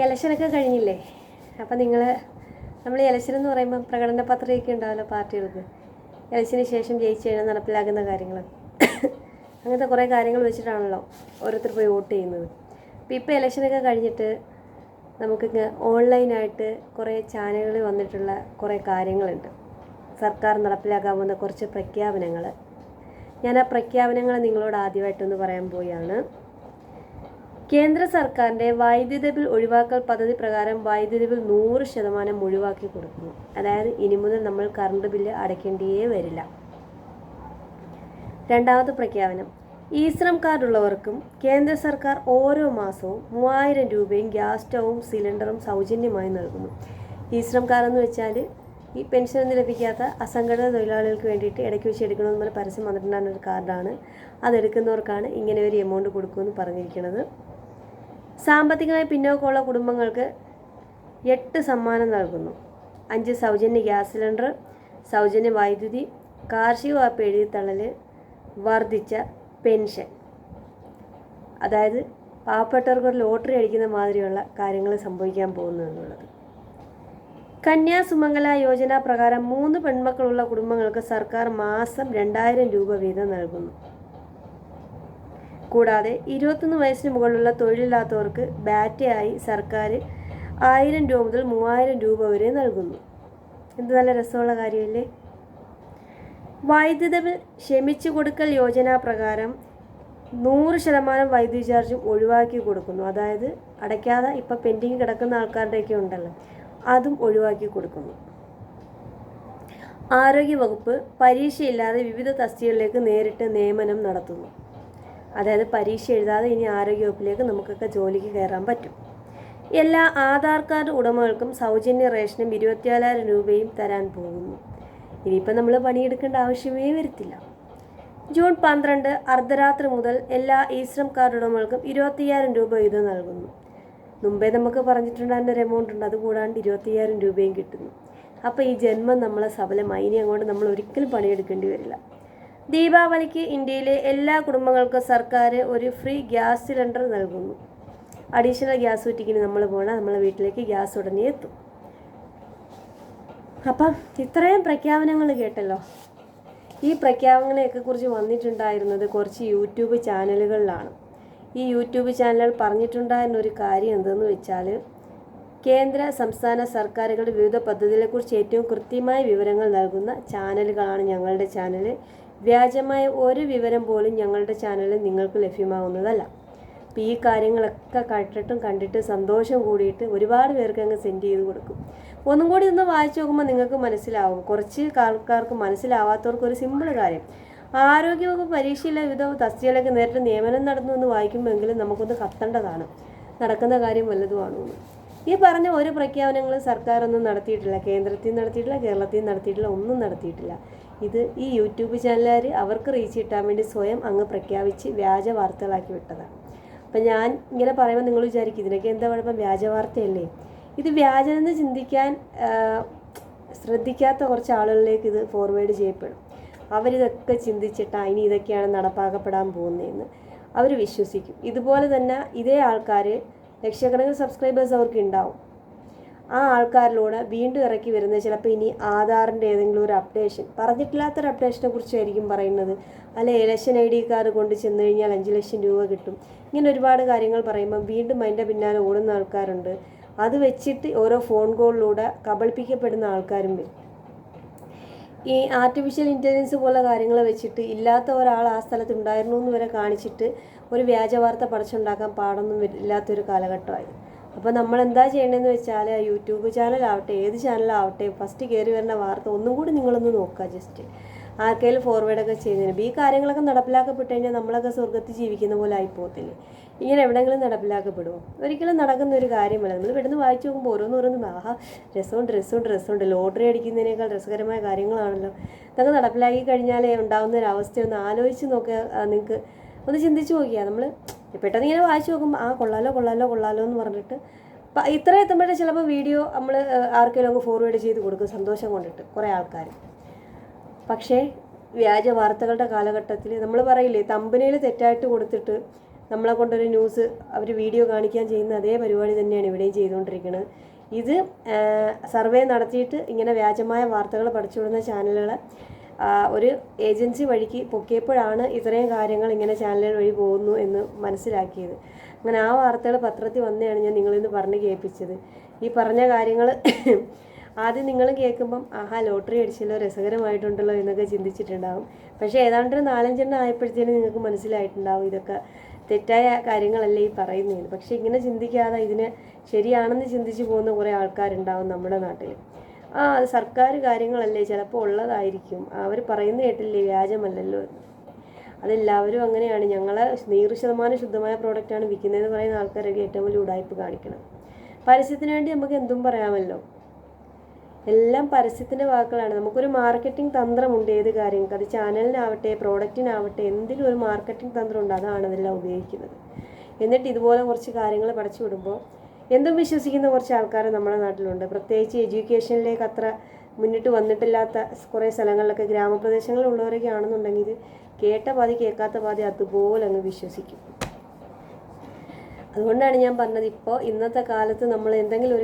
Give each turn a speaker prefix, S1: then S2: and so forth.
S1: ഇലക്ഷനൊക്കെ കഴിഞ്ഞില്ലേ? അപ്പം നിങ്ങൾ നമ്മൾ ഇലക്ഷൻ എന്ന് പറയുമ്പോൾ പ്രകടന പത്രികയൊക്കെ ഉണ്ടാവല്ലോ പാർട്ടികൾക്ക്. ഇലക്ഷന് ശേഷം ജയിച്ചു കഴിഞ്ഞാൽ നടപ്പിലാക്കുന്ന കാര്യങ്ങൾ അങ്ങനത്തെ കുറേ കാര്യങ്ങൾ വെച്ചിട്ടാണല്ലോ ഓരോരുത്തർ പോയി വോട്ട് ചെയ്യുന്നത്. അപ്പോൾ ഇപ്പോൾ ഇലക്ഷനൊക്കെ കഴിഞ്ഞിട്ട് നമുക്ക് ഓൺലൈനായിട്ട് കുറേ ചാനലുകളിൽ വന്നിട്ടുള്ള കുറേ കാര്യങ്ങളുണ്ട്. സർക്കാർ നടപ്പിലാക്കാൻ പോകുന്ന കുറച്ച് പ്രഖ്യാപനങ്ങൾ ഞാൻ ആ പ്രഖ്യാപനങ്ങൾ നിങ്ങളോട് ആദ്യമായിട്ടൊന്ന് പറയാൻ പോവുകയാണ്. കേന്ദ്ര സർക്കാരിന്റെ വൈദ്യുതി ബിൽ ഒഴിവാക്കൽ പദ്ധതി പ്രകാരം വൈദ്യുതി ബിൽ നൂറ് ശതമാനം ഒഴിവാക്കി കൊടുക്കുന്നു. അതായത് ഇനി മുതൽ നമ്മൾ കറണ്ട് ബില്ല് അടയ്ക്കേണ്ടിയേ വരില്ല. രണ്ടാമത്തെ പ്രഖ്യാപനം. ഈശ്രം ശ്രം കാർഡ് ഉള്ളവർക്കും കേന്ദ്ര സർക്കാർ ഓരോ മാസവും മൂവായിരം രൂപയും ഗ്യാസ് സ്റ്റവും സിലിണ്ടറും സൗജന്യമായി നൽകുന്നു. ഈശ്രം ശ്രം കാർഡ് എന്ന് വെച്ചാൽ ഈ പെൻഷൻ ഒന്നും ലഭിക്കാത്ത അസംഘടിത തൊഴിലാളികൾക്ക് വേണ്ടിയിട്ട് ഇടയ്ക്ക് വെച്ച് എടുക്കണമെന്ന് പറഞ്ഞ പരസ്യം വന്നിട്ടുണ്ടായിരുന്ന ഒരു കാർഡാണ്. അതെടുക്കുന്നവർക്കാണ് ഇങ്ങനെ ഒരു എമൗണ്ട് കൊടുക്കുമെന്ന് പറഞ്ഞിരിക്കുന്നത്. സാമ്പത്തികമായി പിന്നോക്കമുള്ള കുടുംബങ്ങൾക്ക് എട്ട് സമ്മാനം നൽകുന്നു. അഞ്ച് സൗജന്യ ഗ്യാസ് സിലിണ്ടർ സൗജന്യ വൈദ്യുതി കാർഷിക വായ്പ എഴുതിത്തള്ളൽ വർദ്ധിച്ച പെൻഷൻ. അതായത് പാവപ്പെട്ടവർക്ക് ഒരു ലോട്ടറി അടിക്കുന്ന മാതിരിയുള്ള കാര്യങ്ങൾ സംഭവിക്കാൻ പോകുന്നു എന്നുള്ളത്. കന്യാസുമംഗല യോജന പ്രകാരം മൂന്ന് പെൺമക്കളുള്ള കുടുംബങ്ങൾക്ക് സർക്കാർ മാസം രണ്ടായിരം രൂപ വീതം നൽകുന്നു. കൂടാതെ ഇരുപത്തൊന്ന് വയസ്സിന് മുകളിലുള്ള തൊഴിലില്ലാത്തവർക്ക് ബാറ്റയായി സർക്കാർ ആയിരം രൂപ മുതൽ മൂവായിരം രൂപ വരെ നൽകുന്നു. എന്ത് നല്ല രസമുള്ള കാര്യമല്ലേ? വൈദ്യുത ബിൽ ക്ഷമിച്ചു കൊടുക്കൽ യോജന പ്രകാരം നൂറ് ശതമാനം വൈദ്യുതി ചാർജും ഒഴിവാക്കി കൊടുക്കുന്നു. അതായത് അടയ്ക്കാതെ ഇപ്പം പെൻഡിങ് കിടക്കുന്ന ആൾക്കാരുടെയൊക്കെ ഉണ്ടല്ലോ അതും ഒഴിവാക്കി കൊടുക്കുന്നു. ആരോഗ്യവകുപ്പ് പരീക്ഷയില്ലാതെ വിവിധ തസ്തികളിലേക്ക് നേരിട്ട് നിയമനം നടത്തുന്നു. അതായത് പരീക്ഷ എഴുതാതെ ഇനി ആരോഗ്യവകുപ്പിലേക്ക് നമുക്കൊക്കെ ജോലിക്ക് കയറാൻ പറ്റും. എല്ലാ ആധാർ കാർഡ് ഉടമകൾക്കും സൗജന്യ റേഷനും ഇരുപത്തിനാലായിരം രൂപയും തരാൻ പോകുന്നു. ഇനിയിപ്പോൾ നമ്മൾ പണിയെടുക്കേണ്ട ആവശ്യമേ വരത്തില്ല. ജൂൺ പന്ത്രണ്ട് അർദ്ധരാത്രി മുതൽ എല്ലാ ഈശ്രം കാർഡ് ഉടമകൾക്കും ഇരുപത്തിയ്യായിരം രൂപ വീതം നൽകുന്നു. മുമ്പേ നമുക്ക് പറഞ്ഞിട്ടുണ്ടായിരുന്ന ഒരു എമൗണ്ട് ഉണ്ട്. അത് കൂടാണ്ട് ഇരുപത്തിയ്യായിരം രൂപയും കിട്ടുന്നു. അപ്പോൾ ഈ ജന്മം നമ്മളെ സഫലമായി. ഇനി അങ്ങോട്ട് നമ്മൾ ഒരിക്കലും പണിയെടുക്കേണ്ടി വരില്ല. ദീപാവലിക്ക് ഇന്ത്യയിലെ എല്ലാ കുടുംബങ്ങൾക്കും സർക്കാർ ഒരു ഫ്രീ ഗ്യാസ് സിലിണ്ടർ നൽകുന്നു. അഡീഷണൽ ഗ്യാസ് കുറ്റിക്കിന് നമ്മൾ പോകണം നമ്മളെ വീട്ടിലേക്ക് ഗ്യാസ് ഉടനെ എത്തും. അപ്പം ഇത്രയും പ്രഖ്യാപനങ്ങൾ കേട്ടല്ലോ. ഈ പ്രഖ്യാപനങ്ങളെയൊക്കെ കുറിച്ച് വന്നിട്ടുണ്ടായിരുന്നത് കുറച്ച് യൂട്യൂബ് ചാനലുകളിലാണ്. ഈ യൂട്യൂബ് ചാനലുകൾ പറഞ്ഞിട്ടുണ്ടായിരുന്ന ഒരു കാര്യം എന്തെന്ന് വെച്ചാൽ കേന്ദ്ര സംസ്ഥാന സർക്കാരുകളുടെ വിവിധ പദ്ധതികളെക്കുറിച്ച് ഏറ്റവും കൃത്യമായ വിവരങ്ങൾ നൽകുന്ന ചാനലുകളാണ് ഞങ്ങളുടെ ചാനൽ വ്യാജമായ ഒരു വിവരം പോലും ഞങ്ങളുടെ ചാനലിൽ നിങ്ങൾക്ക് ലഭ്യമാവുന്നതല്ല. അപ്പോൾ ഈ കാര്യങ്ങളൊക്കെ കണ്ടിട്ടും കണ്ടിട്ട് സന്തോഷം കൂടിയിട്ട് ഒരുപാട് പേർക്ക് അങ്ങ് സെൻഡ് ചെയ്ത് കൊടുക്കും. ഒന്നും കൂടി ഒന്ന് വായിച്ചു നോക്കുമ്പോൾ നിങ്ങൾക്ക് മനസ്സിലാവും. കുറച്ച് ആൾക്കാർക്ക് മനസ്സിലാവാത്തവർക്ക് ഒരു സിമ്പിൾ കാര്യം. ആരോഗ്യവകുപ്പ് പരീക്ഷയിലെ വിവിധ തസ്തികയിലേക്ക് നേരിട്ട് നിയമനം നടന്നു എന്ന് വായിക്കുമ്പോഴെങ്കിലും നമുക്കൊന്ന് കത്തേണ്ടതാണ്. നടക്കുന്ന കാര്യം വല്ലതുമാണോ ഈ പറഞ്ഞ ഓരോ പ്രഖ്യാപനങ്ങളും സർക്കാരൊന്നും നടത്തിയിട്ടില്ല. കേന്ദ്രത്തിൽ നടത്തിയിട്ടില്ല കേരളത്തിൽ നടത്തിയിട്ടില്ല ഒന്നും നടത്തിയിട്ടില്ല. ഇത് ഈ യൂട്യൂബ് ചാനലുകാർ അവർക്ക് റീച്ച് കിട്ടാൻ വേണ്ടി സ്വയം അങ്ങ് പ്രഖ്യാപിച്ച് വ്യാജ വാർത്തകളാക്കി വിട്ടതാണ് അപ്പം ഞാൻ ഇങ്ങനെ പറയുമ്പോൾ നിങ്ങൾ വിചാരിക്കും ഇതിനൊക്കെ എന്താ കുഴപ്പം? വ്യാജ വാർത്തയല്ലേ? ഇത് വ്യാജനെന്ന് ചിന്തിക്കാൻ ശ്രദ്ധിക്കാത്ത കുറച്ച് ആളുകളിലേക്ക് ഇത് ഫോർവേഡ് ചെയ്യപ്പെടും. അവരിതൊക്കെ ചിന്തിച്ചിട്ടാണ് ഇനി ഇതൊക്കെയാണ് നടപ്പാക്കപ്പെടാൻ പോകുന്നതെന്ന് അവർ വിശ്വസിക്കും. ഇതുപോലെ തന്നെ ഇതേ ആൾക്കാർ ലക്ഷക്കണക്കിന് സബ്സ്ക്രൈബേഴ്സ് അവർക്ക് ഉണ്ടാവും. ആ ആൾക്കാരിലൂടെ വീണ്ടും ഇറക്കി വരുന്നത് ചിലപ്പോൾ ഇനി ആധാറിന്റെ ഏതെങ്കിലും ഒരു അപ്ഡേഷൻ പറഞ്ഞിട്ടില്ലാത്തൊരു അപ്ഡേഷനെ കുറിച്ചായിരിക്കും പറയുന്നത്. അല്ലെ ഇലക്ഷൻ ഐ ഡി കാർഡ് കൊണ്ട് ചെന്ന് കഴിഞ്ഞാൽ അഞ്ച് ലക്ഷം രൂപ കിട്ടും. ഇങ്ങനെ ഒരുപാട് കാര്യങ്ങൾ പറയുമ്പോൾ വീണ്ടും അതിന്റെ പിന്നാലെ ഓടുന്ന ആൾക്കാരുണ്ട്. അത് വെച്ചിട്ട് ഓരോ ഫോൺ കോളിലൂടെ കബളിപ്പിക്കപ്പെടുന്ന ആൾക്കാരും വരും. ഈ ആർട്ടിഫിഷ്യൽ ഇന്റലിജൻസ് പോലെ കാര്യങ്ങൾ വെച്ചിട്ട് ഇല്ലാത്ത ഒരാൾ ആ സ്ഥലത്ത് ഉണ്ടായിരുന്നു എന്ന് വരെ കാണിച്ചിട്ട് ഒരു വ്യാജവാർത്ത പടച്ചുണ്ടാക്കാൻ പാടൊന്നും ഇല്ലാത്തൊരു കാലഘട്ടമായത്. അപ്പോൾ നമ്മൾ എന്താ ചെയ്യേണ്ടതെന്ന് വെച്ചാൽ യൂട്യൂബ് ചാനലാവട്ടെ ഏത് ചാനലാവട്ടെ ഫസ്റ്റ് കയറി വരുന്ന വാർത്ത ഒന്നും കൂടി നിങ്ങളൊന്ന് നോക്കുക ജസ്റ്റ് ആർക്കെങ്കിലും ഫോർവേഡൊക്കെ ചെയ്യുന്നതിന് ഈ കാര്യങ്ങളൊക്കെ നടപ്പിലാക്കപ്പെട്ട് കഴിഞ്ഞാൽ നമ്മളൊക്കെ സ്വർഗത്തിൽ ജീവിക്കുന്ന പോലെ ആയിപ്പോകത്തില്ലേ? ഇങ്ങനെ എവിടെയെങ്കിലും നടപ്പിലാക്കപ്പെടുമോ ഒരിക്കലും നടക്കുന്ന ഒരു കാര്യമല്ല. നമ്മൾ ഇവിടുന്ന് വായിച്ചു നോക്കുമ്പോൾ ഓരോന്നോരോന്നും ആഹാ രസമുണ്ട് രസമുണ്ട് രസമുണ്ട്. ലോട്ടറി അടിക്കുന്നതിനേക്കാൾ രസകരമായ കാര്യങ്ങളാണല്ലോ. ഇതൊക്കെ നടപ്പിലാക്കി കഴിഞ്ഞാൽ ഉണ്ടാകുന്ന ഒരു അവസ്ഥ ഒന്ന് ആലോചിച്ച് നോക്കുക നിങ്ങൾക്ക് ഒന്ന് ചിന്തിച്ച് നോക്കിയാൽ നമ്മൾ പെട്ടെന്ന് ഇങ്ങനെ വായിച്ചു നോക്കുമ്പോൾ ആ കൊള്ളാലോ കൊള്ളാലോ കൊള്ളാലോ എന്ന് പറഞ്ഞിട്ട് അപ്പം ഇത്ര എത്തുമ്പോഴേ ചിലപ്പോൾ വീഡിയോ നമ്മൾ ആർക്കെങ്കിലും അങ്ങ് ഫോർവേഡ് ചെയ്ത് കൊടുക്കും സന്തോഷം കൊണ്ടിട്ട് കുറേ ആൾക്കാർ പക്ഷേ വ്യാജ വാർത്തകളുടെ കാലഘട്ടത്തിൽ നമ്മൾ പറയില്ലേ തമ്പനയിൽ തെറ്റായിട്ട് കൊടുത്തിട്ട് നമ്മളെ കൊണ്ടൊരു ന്യൂസ് അവർ വീഡിയോ കാണിക്കാൻ ചെയ്യുന്ന അതേ പരിപാടി തന്നെയാണ് ഇവിടെയും ചെയ്തുകൊണ്ടിരിക്കുന്നത് ഇത് സർവേ നടത്തിയിട്ട് ഇങ്ങനെ വ്യാജമായ വാർത്തകൾ പഠിച്ചുവിടുന്ന ചാനലുകളെ ആ, ഒരു ഏജൻസി വഴിക്ക് പൊക്കിയപ്പോഴാണ് ഇത്രയും കാര്യങ്ങൾ ഇങ്ങനെ ചാനലുകൾ വഴി പോകുന്നു എന്ന് മനസ്സിലാക്കിയത്. അങ്ങനെ ആ വാർത്തകൾ പത്രത്തിൽ വന്നെയാണ് ഞാൻ നിങ്ങളിന്ന് പറഞ്ഞ് കേൾപ്പിച്ചത്. ഈ പറഞ്ഞ കാര്യങ്ങൾ ആദ്യം നിങ്ങൾ കേൾക്കുമ്പം ആഹാ ലോട്ടറി അടിച്ചല്ലോ രസകരമായിട്ടുണ്ടല്ലോ എന്നൊക്കെ ചിന്തിച്ചിട്ടുണ്ടാകും പക്ഷേ ഏതാണ്ട് നാലഞ്ചെണ്ണം ആയപ്പോഴത്തേനും നിങ്ങൾക്ക് മനസ്സിലായിട്ടുണ്ടാവും ഇതൊക്കെ തെറ്റായ കാര്യങ്ങളല്ലേ ഈ പറയുന്നത് പക്ഷേ ഇങ്ങനെ ചിന്തിക്കാതെ ഇതിന് ശരിയാണെന്ന് ചിന്തിച്ച് പോകുന്ന കുറേ ആൾക്കാരുണ്ടാവും നമ്മുടെ നാട്ടിൽ. ആ അത് സർക്കാർ കാര്യങ്ങളല്ലേ ചിലപ്പോൾ ഉള്ളതായിരിക്കും. അവർ പറയുന്ന കേട്ടില്ലേ വ്യാജമല്ലല്ലോ അതെല്ലാവരും അങ്ങനെയാണ്. ഞങ്ങൾ നൂറ് ശതമാനം ശുദ്ധമായ പ്രോഡക്റ്റാണ് വിൽക്കുന്നതെന്ന് പറയുന്ന ആൾക്കാരൊക്കെ ഏറ്റവും വലിയ ഉടായ്പ് കാണിക്കണം. പരസ്യത്തിന് വേണ്ടി നമുക്ക് എന്തും പറയാമല്ലോ. എല്ലാം പരസ്യത്തിന്റെ വാക്കുകളാണ്. നമുക്കൊരു മാർക്കറ്റിംഗ് തന്ത്രമുണ്ട് ഏത് കാര്യങ്ങൾക്ക്. അത് ചാനലിനാവട്ടെ പ്രോഡക്റ്റിനാവട്ടെ എന്തിലും ഒരു മാർക്കറ്റിംഗ് തന്ത്രമുണ്ട്. അതാണ് അതെല്ലാം ഉപയോഗിക്കുന്നത്. എന്നിട്ട് ഇതുപോലെ കുറച്ച് കാര്യങ്ങൾ പഠിച്ചു വിടുമ്പോൾ എന്തും വിശ്വസിക്കുന്ന കുറച്ച് ആൾക്കാർ നമ്മുടെ നാട്ടിലുണ്ട്. പ്രത്യേകിച്ച് എഡ്യൂക്കേഷനിലേക്ക് അത്ര മുന്നിട്ട് വന്നിട്ടില്ലാത്ത കുറേ സ്ഥലങ്ങളിലൊക്കെ ഗ്രാമപ്രദേശങ്ങളിലുള്ളവരൊക്കെ ആണെന്നുണ്ടെങ്കിൽ ഇത് കേട്ട പാതി കേൾക്കാത്ത പാതി അതുപോലെ അങ്ങ് വിശ്വസിക്കും. അതുകൊണ്ടാണ് ഞാൻ പറഞ്ഞത് ഇപ്പോൾ ഇന്നത്തെ കാലത്ത് നമ്മൾ എന്തെങ്കിലും ഒരു